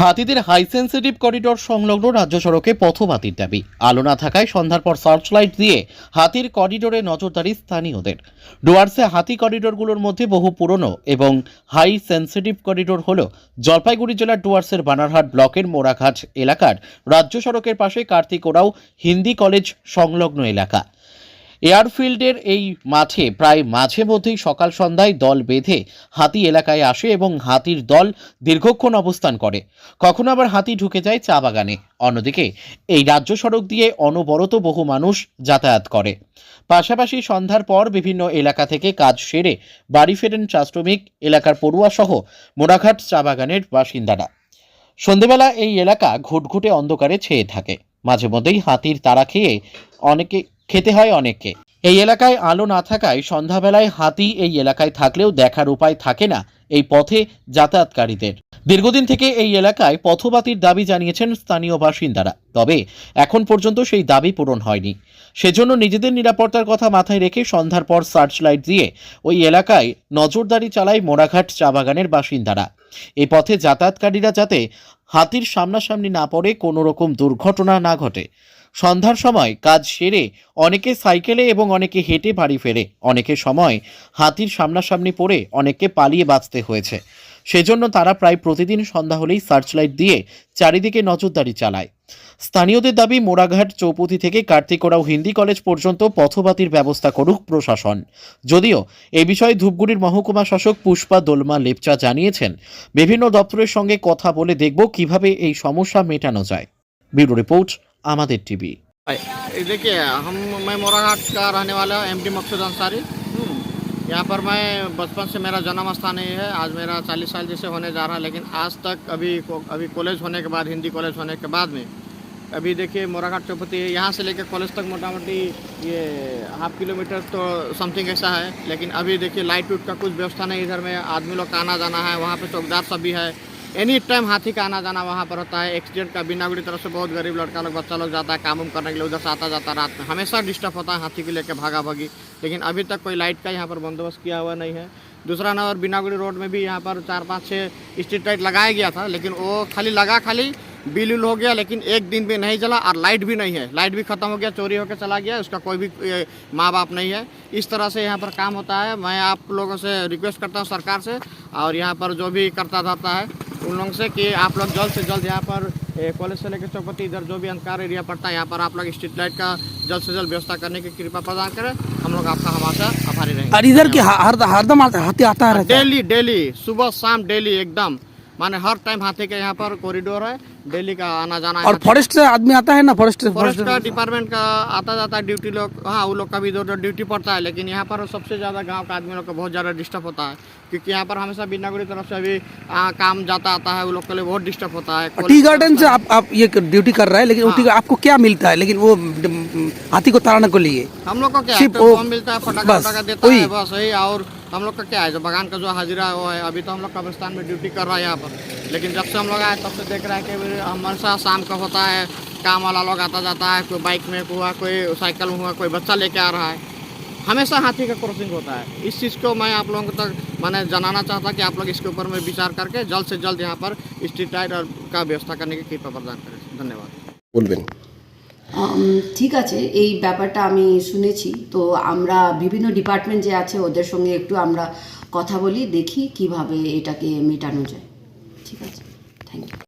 হাতিদের high sensitive corridor সংলগ্ন রাজ্য সড়কে পথবাতির দাবি। আলো না থাকায় সন্ধ্যার পর সার্চ লাইট দিয়ে হাতির করিডোরে নজরদারি স্থানীয়দের। ডুয়ার্সে হাতি করিডোরগুলোর মধ্যে বহু পুরনো এবং হাই সেন্সিটিভ করিডোর হল জলপাইগুড়ি জেলার ডুয়ার্সের বানারহাট ব্লকের মোড়াঘাট এলাকার রাজ্য সড়কের পাশে কার্তিক ওরাও হিন্দি কলেজ সংলগ্ন এলাকা। এয়ারফিল্ডের এই মাঠে, প্রায় মাঝে মধ্যেই সকাল সন্ধ্যায় দল বেঁধে হাতি এলাকায় আসে এবং হাতির দল দীর্ঘক্ষণ অবস্থান করে। কখনো আবার হাতি ঢুকে যায় চা বাগানে। অন্যদিকে, এই রাজ্য সড়ক দিয়ে অনবরত বহু মানুষ যাতায়াত করে। পাশাপাশি সন্ধ্যার পর বিভিন্ন এলাকা থেকে কাজ সেরে বাড়ি ফেরেন চা শ্রমিক এলাকার পড়ুয়া সহ মোড়াঘাট চা বাগানের বাসিন্দারা। সন্ধেবেলা এই এলাকা ঘুটঘুটে অন্ধকারে ছেয়ে থাকে। মাঝে মধ্যেই হাতির তাড়া খেয়ে অনেকে খেতে হয় অনেককে। এই এলাকায় আলো না থাকায় সন্ধ্যাবেলায় হাতি এই এলাকায় থাকলেও দেখার উপায় থাকে না এই পথে যাতায়াতকারীদের। দীর্ঘদিন থেকে এই এলাকায় পথবাতির দাবি জানিয়েছেন স্থানীয় বাসিন্দারা। তবে এখন পর্যন্ত সেই দাবি পূরণ হয়নি। সেজন্য নিজেদের নিরাপত্তার কথা মাথায় রেখে সন্ধ্যার পর সার্চ লাইট দিয়ে ওই এলাকায় নজরদারি চালায় মোড়াঘাট চা বাগানের বাসিন্দারা। এই পথে যাতায়াতকারীরা যাতে হাতির সামনাসামনি না পড়ে কোনো রকম দুর্ঘটনা না ঘটে। সন্ধ্যার সময় কাজ সেরে অনেকে সাইকেলে এবং অনেকে হেঁটে বাড়ি ফেরে। অনেকে সময় হাতির সামনাসামনি পড়ে অনেককে পালিয়ে বাঁচতে হয়েছে। সেজন্য তারা প্রায় প্রতিদিন সন্ধ্যা হলেই সার্চ লাইট দিয়ে চারিদিকে নজরদারি চালায়। স্থানীয়দের দাবি মোড়াঘাট চৌপতি থেকে কার্তিকোড়াও হিন্দি কলেজ পর্যন্ত পথবাতির ব্যবস্থা করুক প্রশাসন যদিও এ বিষয়ে ধূপগুড়ির মহকুমা শাসক পুষ্পা দোলমা লেপচা জানিয়েছেন বিভিন্ন দপ্তরের সঙ্গে কথা বলে দেখব কিভাবে এই সমস্যা মেটানো যায় ব্যুরো রিপোর্ট আমাদের টিভি ये देखिए हम मैं मोराघाट का रहने वाला एम डी मकसूद अंसारी यहाँ पर मैं बचपन से मेरा जन्म स्थान ही है। आज मेरा चालीस साल जैसे होने जा रहा है, लेकिन आज तक अभी अभी कॉलेज होने के बाद, हिंदी कॉलेज होने के बाद में, अभी देखिए मोराघाट चौपति, यहाँ से लेकर कॉलेज तक मोटा मोटी ये हाफ़ किलोमीटर तो समथिंग ऐसा है, लेकिन अभी देखिए लाइट उट का कुछ व्यवस्था नहीं इधर में। आदमी लोग का आना जाना है, वहाँ पर चौकदार सब भी है। एनी टाइम हाथी का आना जाना वहाँ पर होता है एक्सीडेंट का, बिना गुड़ी तरफ़ से बहुत गरीब लड़का लोग, बच्चा लोग जाता है, काम उम करने के लिए, उधर से आता जाता रात में। हमेशा डिस्टर्ब होता है हाथी को लेकर भागा भागी लेकिन अभी तक कोई लाइट का यहाँ पर बंदोबस्त किया हुआ नहीं है। दूसरा नंबर बिनागुड़ी रोड में भी यहाँ पर चार पाँच छः स्ट्रीट लाइट लगाया गया था, लेकिन वो खाली लगा, खाली बिल उल हो गया, लेकिन एक दिन भी नहीं जला और लाइट भी नहीं है। लाइट भी खत्म हो गया, चोरी होकर चला गया, उसका कोई भी माँ बाप नहीं है। इस तरह से यहाँ पर काम होता है। मैं आप लोगों से रिक्वेस्ट करता हूँ सरकार से, और यहाँ पर जो भी करता जाता है उन लोगों से कि आप लोग जल्द से जल्द यहाँ पर कॉलेज से लेकर चौपति इधर जो भी अंधकार एरिया पड़ता है यहाँ पर आप लोग स्ट्रीट लाइट का जल्द से जल्द व्यवस्था करने की कृपा प्रदान करें। हम लोग आपका हमारा आभारी रहेंगे। और इधर की हरदम हाथी आता है। डेली डेली सुबह शाम डेली एकदम। माने हर टाइम हाथी के यहाँ पर कॉरिडोर है डेली का आना जाना और फॉरेस्ट से आदमी आता है ना फॉरेस्ट फॉरेस्ट का डिपार्टमेंट का आता जाता है ड्यूटी लोग हाँ वो लोग का भी इधर उधर ड्यूटी पड़ता है लेकिन यहाँ पर सबसे ज़्यादा गाँव का आदमी लोग का बहुत ज़्यादा डिस्टर्ब होता है क्योंकि यहाँ पर हमेशा बिनागुड़ी तरफ़ से अभी आ, काम जाता आता है वो लोग के लिए बहुत डिस्टर्ब होता है टी गार्डन से आप आप ये ड्यूटी कर रहे हैं लेकिन टी आपको क्या मिलता है? लेकिन वो हाथी को ताड़ने के लिए। हम लोग को क्या? तो मिलता है फटाखा देता है बस वही और तो हम लोग का क्या है जो बगान का जो हाजिरा वो है, अभी तो हम लोग कब्रिस्तान में ड्यूटी कर रहा है यहाँ पर। लेकिन जब से हम लोग आए, तब से देख रहा है कि हमेशा शाम का होता है, काम वाला लोग आता जाता है, कोई बाइक में हुआ, कोई साइकिल में हुआ, कोई बच्चा लेके आ रहा है। हमेशा हाथी का क्रॉसिंग होता है। इस चीज़ को मैं आप लोगों तक, मैंने जनाना चाहता कि आप लोग इसके ऊपर में विचार करके जल्द से जल्द यहाँ पर स्ट्रीट लाइट का व्यवस्था करने की कृपा प्रदान करें। धन्यवाद। ঠিক আছে, এই ব্যাপারটা আমি শুনেছি। তো আমরা বিভিন্ন ডিপার্টমেন্ট যে আছে, ওদের সঙ্গে একটু আমরা কথা বলি, দেখি কীভাবে এটাকে মেটানো যায়। ঠিক আছে থ্যাংক ইউ